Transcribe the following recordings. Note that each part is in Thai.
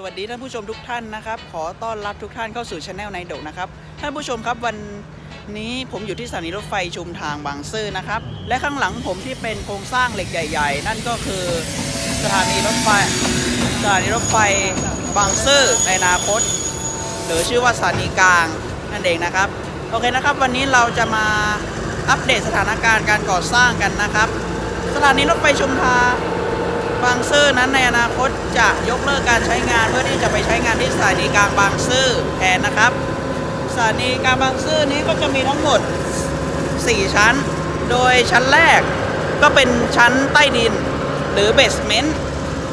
สวัสดีท่านผู้ชมทุกท่านนะครับ ขอต้อนรับทุกท่านเข้าสู่ช anel ในโดกนะครับ ท่านผู้ชมครับวันนี้ผมอยู่ที่สถานีรถไฟชุมทางบางซื่อนะครับ และข้างหลังผมที่เป็นโครงสร้างเหล็กใหญ่ ๆ นั่นก็คือสถานีรถไฟสถานีรถไฟบางซื่อในอนาคตหรือชื่อว่าสถานีกลางนั่นเองนะครับโอเคนะครับ วันนี้เราจะมาอัปเดตสถานการณ์การก่อสร้างกันนะครับ สถานีรถไฟชุมทาง บางซื่อนั้นในอนาคตจะยกเลิกการใช้งานเพื่อที่จะไปใช้งานที่สถานีกลางบางซื่อแทนนะครับ สถานีกลางบางซื่อนี้ก็จะมีทั้งหมด 4 ชั้น โดยชั้นแรกก็เป็นชั้นใต้ดินหรือเบสเมนต์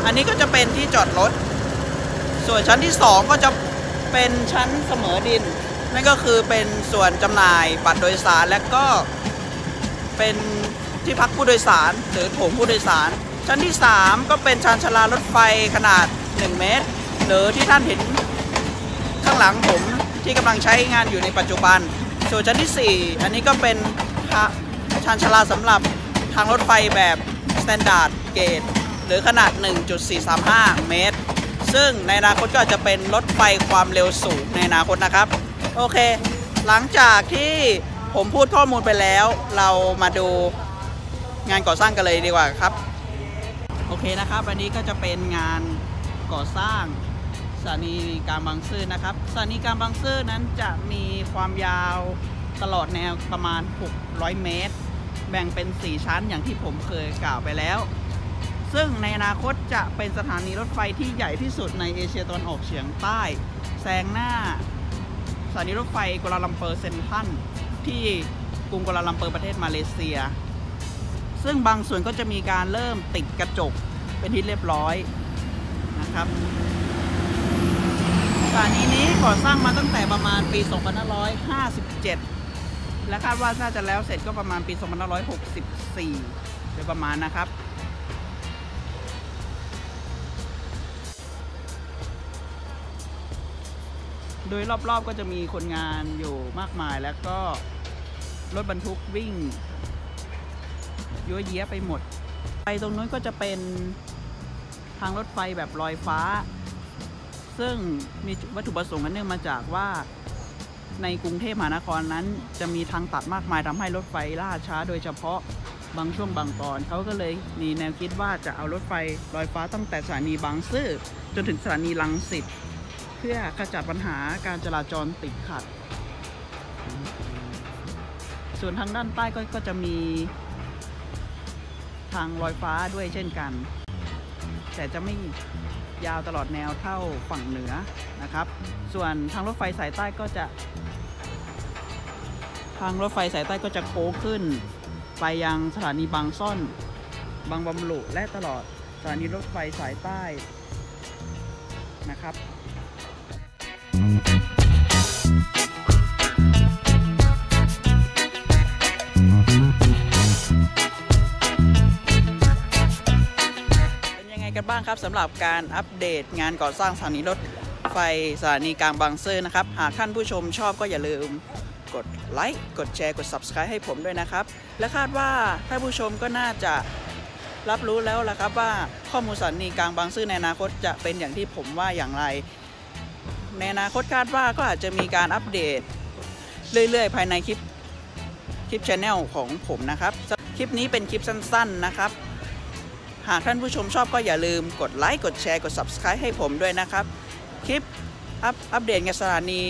อันนี้ก็จะเป็นที่จอดรถ ส่วนชั้นที่ 2 ก็จะเป็นชั้นเสมอดิน นั่นก็คือเป็นส่วนจำหน่ายบัตรโดยสารและก็เป็นที่พักผู้โดยสารหรือโถงผู้โดยสาร ชั้นที่ 3 ก็เป็นชานชาลารถไฟขนาด 1 เมตร หรือที่ท่านเห็นข้างหลังผมที่กำลังใช้งานอยู่ในปัจจุบัน ส่วนชั้นที่ 4 อันนี้ก็เป็นชานชาลาสำหรับทางรถไฟแบบ Standard Gauge หรือขนาด 1.435 เมตร ซึ่งในอนาคตก็จะเป็นรถไฟความเร็วสูงในอนาคตนะครับ โอเค หลังจากที่ผมพูดข้อมูลไปแล้ว เรามาดูงานก่อสร้างกันเลยดีกว่าครับ โอเคนะครับ อันนี้ก็จะเป็นงานก่อสร้างสถานีกางบางซื่อนะครับสถานีกางบางซื่อนั้นจะมีความยาวตลอดแนวประมาณ 600 เมตร แบ่งเป็น 4 ชั้นอย่างที่ผมเคยกล่าวไปแล้ว ซึ่งในอนาคตจะเป็นสถานีรถไฟที่ใหญ่ที่สุดในเอเชียตะวันออกเฉียงใต้แซงหน้าสถานีรถไฟกัวลาลัมเปอร์เซนทรัลที่กรุงกัวลาลัมเปอร์ประเทศมาเลเซีย ซึ่งบางส่วนก็จะมีการเริ่มติดกระจกเป็นที่เรียบร้อยนะครับสถานีนี้ก่อสร้างมาตั้งแต่ประมาณปี 2557 และคาดว่าน่าจะแล้วเสร็จก็ประมาณปี 2564 โดยประมาณนะครับโดยรอบๆก็จะมีคนงานอยู่มากมายแล้วก็รถบรรทุกวิ่ง ยั่วเยี้ยไปหมด ไปตรงนู้นก็จะเป็นทางรถไฟแบบลอยฟ้า ซึ่งมีวัตถุประสงค์อันเนื่องมาจากว่าในกรุงเทพมหานครนั้น จะมีทางตัดมากมายทำให้รถไฟล่าช้า โดยเฉพาะบางช่วงบางตอนเขาก็เลยมีแนวคิดว่าจะเอารถไฟลอยฟ้าตั้งแต่สถานีบางซื่อจนถึงสถานีลังสิตเพื่อขจัดปัญหาการจราจรติดขัด ส่วนทางด้านใต้ก็จะมี ทางลอยฟ้าด้วยเช่นกัน แต่จะไม่ยาวตลอดแนวเท่าฝั่งเหนือนะครับ ส่วนทางรถไฟสายใต้ก็จะ ทางรถไฟสายใต้ก็จะโค้งขึ้น ไปยังสถานีบางซ่อน บางบำรุและตลอดสถานีรถไฟสายใต้นะครับเป็ กันบ้างครับสำหรับการอัปเดตงานก่อสร้างสถานีรถไฟสถานีกลางบางซื่อนะครับ หากท่านผู้ชมชอบก็อย่าลืมกดไลค์กดแชร์กด Subscribe ให้ผมด้วยนะครับ และคาดว่าท่านผู้ชมก็น่าจะรับรู้แล้วละครับว่าข้อมูลสถานีกลางบางซื่อในอนาคตจะเป็นอย่างที่ผมว่าอย่างไร ในอนาคตคาดว่าก็อาจจะมีการอัปเดต เรื่อยๆ ภายในคลิปคลิปช anel ของผมนะครับ คลิปนี้เป็นคลิปสั้น ๆนะครับ หากท่านผู้ชมชอบก็อย่าลืมกดไลค์กดแชร์กด Subscribe ให้ผมด้วยนะครับ คลิปอัปอัปเดตงานสถานี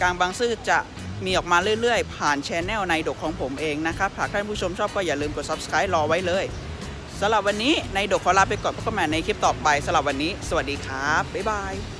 กลางบางซื่อจะมีออกมาเรื่อยๆ ผ่านชแนลในดกของผมเองนะครับหากท่านผู้ชมชอบก็อย่าลืมกด Subscribe รอไว้เลยสำหรับวันนี้ในดกขอลาไปก่อนพบกันใหม่ในคลิปต่อไปสำหรับวันนี้ สวัสดีครับ บ๊ายบาย